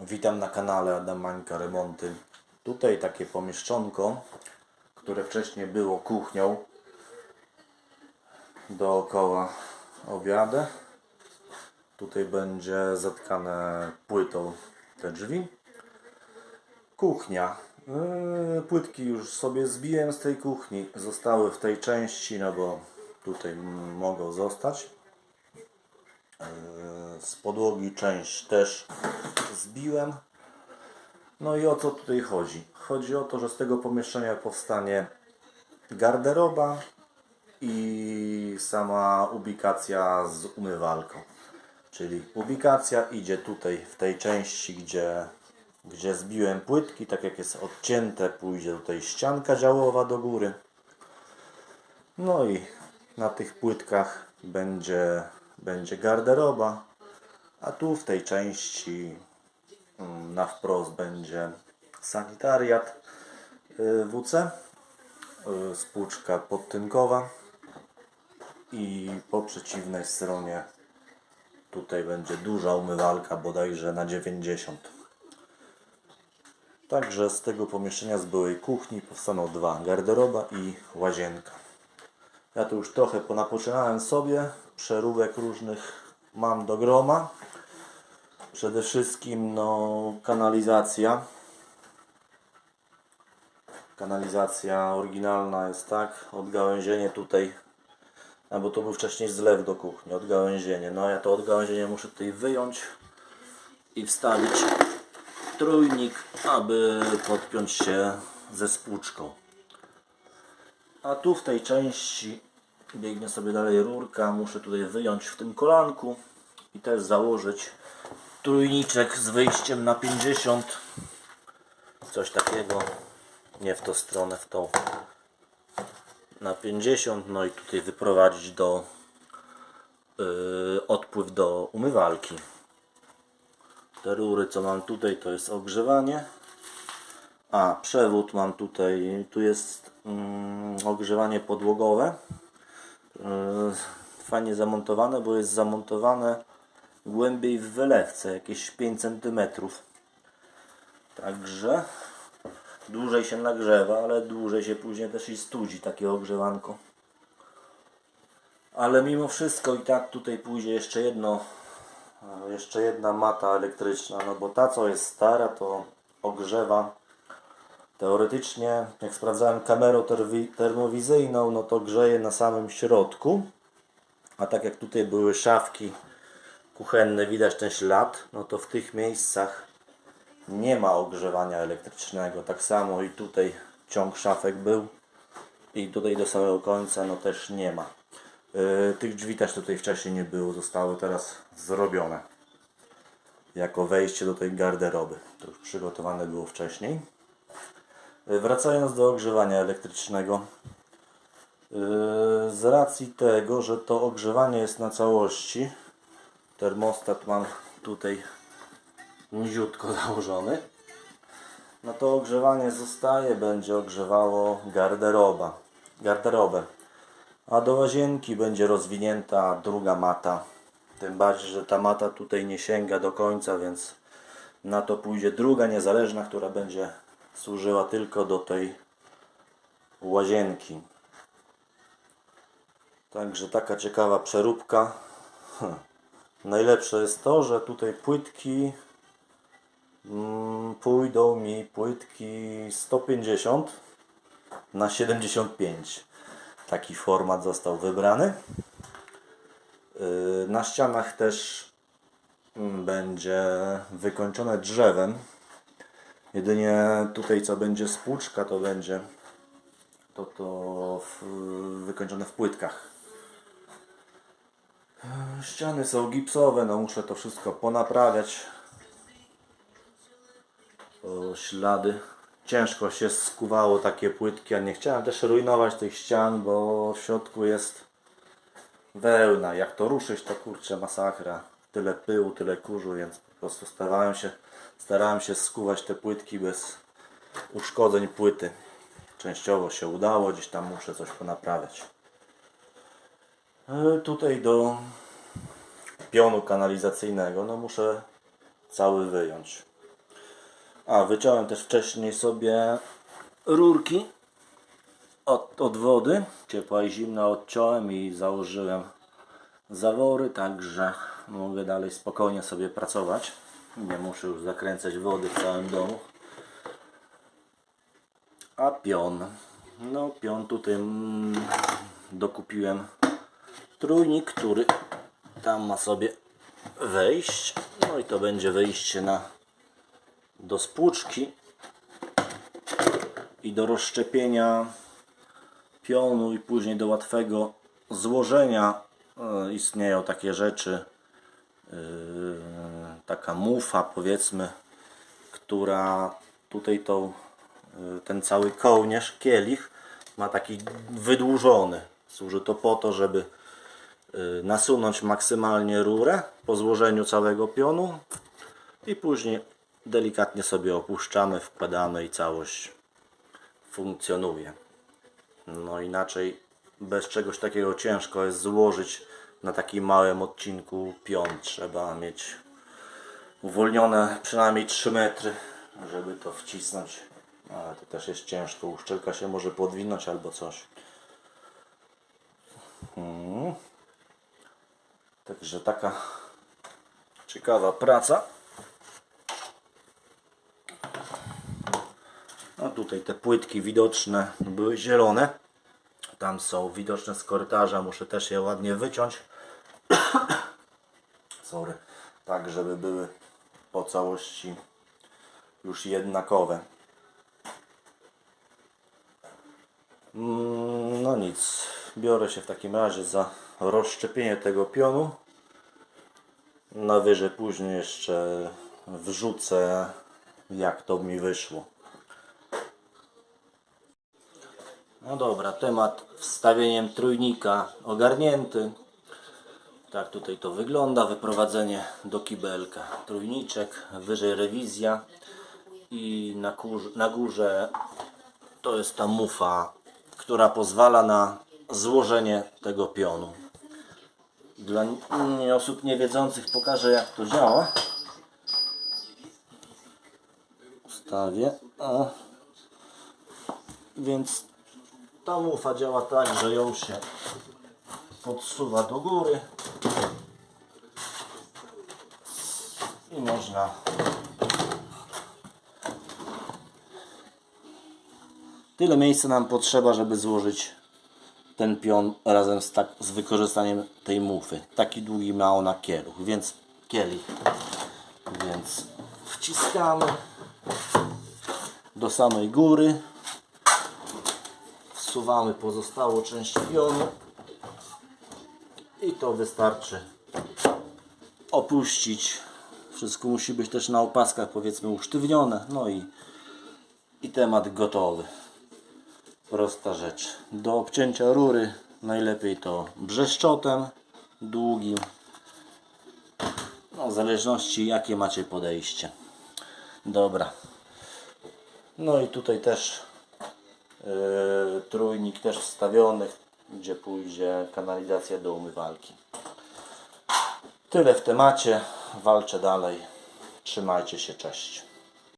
Witam na kanale Adam Mańka Remonty. Tutaj takie pomieszczonko, które wcześniej było kuchnią dookoła obiadę. Tutaj będzie zatkane płytą te drzwi. Kuchnia. Yy, Płytki już sobie zbiłem z tej kuchni. Zostały w tej części, no bo tutaj mogą zostać. Yy, Z podłogi część też zbiłem. No i o co tutaj chodzi? Chodzi o to, że z tego pomieszczenia powstanie garderoba i sama ubikacja z umywalką. Czyli ubikacja idzie tutaj w tej części, gdzie, gdzie zbiłem płytki, tak jak jest odcięte, pójdzie tutaj ścianka działowa do góry. No i na tych płytkach będzie, będzie garderoba, a tu w tej części mm, na wprost będzie sanitariat y, WC, y, spłuczka podtynkowa i po przeciwnej stronie tutaj będzie duża umywalka bodajże na 90. Także z tego pomieszczenia z byłej kuchni powstaną dwa, garderoba i łazienka. Ja tu już trochę ponapoczynałem sobie, przeróbek różnych mam do groma. Przede wszystkim no, kanalizacja. Kanalizacja oryginalna jest tak, odgałęzienie tutaj, a bo to był wcześniej zlew do kuchni, odgałęzienie. No ja to odgałęzienie muszę tutaj wyjąć i wstawić trójnik, aby podpiąć się ze spłuczką. A tu w tej części biegnie sobie dalej rurka. Muszę tutaj wyjąć w tym kolanku i też założyć trójniczek z wyjściem na 50. Coś takiego. Nie w tą stronę, w tą. Na 50. No i tutaj wyprowadzić do yy, odpływ do umywalki. Te rury co mam tutaj to jest ogrzewanie. A, przewód mam tutaj, tu jest mm, ogrzewanie podłogowe. Yy, Fajnie zamontowane, bo jest zamontowane głębiej w wylewce, jakieś 5 cm. Także dłużej się nagrzewa, ale dłużej się później też i studzi takie ogrzewanko. Ale mimo wszystko i tak tutaj pójdzie jeszcze jedno, e, jeszcze jedna mata elektryczna, no bo ta co jest stara to ogrzewa Teoretycznie, jak sprawdzałem terwi- termowizyjną, no to grzeje na samym środku. A tak jak tutaj były szafki kuchenne, widać ten ślad, no to w tych miejscach nie ma ogrzewania elektrycznego. Tak samo i tutaj ciąg szafek był i tutaj do samego końca no też nie ma. Yy, tych drzwi też tutaj wcześniej nie było, zostały teraz zrobione jako wejście do tej garderoby. To już przygotowane było wcześniej. Wracając do ogrzewania elektrycznego. Yy, Z racji tego, że to ogrzewanie jest na całości, termostat mam tutaj niziutko założony, no to ogrzewanie zostaje, będzie ogrzewało garderoba, garderobę. A do łazienki będzie rozwinięta druga mata. Tym bardziej, że ta mata tutaj nie sięga do końca, więc na to pójdzie druga niezależna, która będzie służyła tylko do tej łazienki. Także taka ciekawa przeróbka. Hm. Najlepsze jest to, że tutaj płytki mm, pójdą mi płytki 150 na 75. Taki format został wybrany. Yy, Na ścianach też mm, będzie wykończone drzewem. Jedynie tutaj co będzie spłuczka to będzie to, to w, wykończone w płytkach. Ściany są gipsowe, no muszę to wszystko ponaprawiać. O, ślady. Ciężko się skuwało takie płytki, a nie chciałem też rujnować tych ścian, bo w środku jest wełna. Jak to ruszyć, to kurczę masakra. Tyle pyłu, tyle kurzu, więc po prostu starałem się, starałem się skuwać te płytki bez uszkodzeń płyty. Częściowo się udało, gdzieś tam muszę coś ponaprawiać. E, Tutaj do pionu kanalizacyjnego, no muszę cały wyjąć. A, wyciąłem też wcześniej sobie rurki od, od wody. Ciepła i zimna odciąłem i założyłem zawory, także mogę dalej spokojnie sobie pracować. Nie muszę już zakręcać wody w całym domu. A pion. No pion tutaj mm, dokupiłem trójnik, który tam ma sobie wejść. No i to będzie wejście na do spłuczki i do rozszczepienia pionu i później do łatwego złożenia e, istnieją takie rzeczy taka mufa powiedzmy która tutaj tą yy, ten cały kołnierz, kielich ma taki wydłużony służy to po to, żeby yy, nasunąć maksymalnie rurę po złożeniu całego pionu i później delikatnie sobie opuszczamy, wkładamy i całość funkcjonuje. No inaczej bez czegoś takiego ciężko jest złożyć na takim małym odcinku pion. Trzeba mieć uwolnione przynajmniej 3 metry, żeby to wcisnąć. Ale to też jest ciężko. Uszczelka się może podwinąć albo coś. Mhm. Także taka ciekawa praca. No tutaj te płytki widoczne były zielone. Tam są widoczne z korytarza. Muszę też je ładnie wyciąć. Sorry. Tak, żeby były po całości już jednakowe. Mm, No nic. Biorę się w takim razie za rozszczepienie tego pionu. Na wyżej później jeszcze wrzucę jak to mi wyszło. No dobra, temat wstawieniem trójnika ogarnięty. Tak tutaj to wygląda, wyprowadzenie do kibelka. Trójniczek, wyżej rewizja i na, na górze to jest ta mufa, która pozwala na złożenie tego pionu. Dla osób niewiedzących pokażę jak to działa. Ustawię. O. Więc ta mufa działa tak, że ją się podsuwa do góry i można tyle miejsca nam potrzeba, żeby złożyć ten pion razem z, tak, z wykorzystaniem tej mufy. Taki długi ma ona kieruch, więc kielich. Więc wciskamy do samej góry wsuwamy pozostałą część pionu i to wystarczy opuścić wszystko musi być też na opaskach powiedzmy usztywnione. No i, i temat gotowy. Prosta rzecz. Do obcięcia rury najlepiej to brzeszczotem długim. No w zależności jakie macie podejście. Dobra. No i tutaj też Yy, trójnik też wstawiony, gdzie pójdzie kanalizacja do umywalki. Tyle w temacie. Walczę dalej. Trzymajcie się, cześć.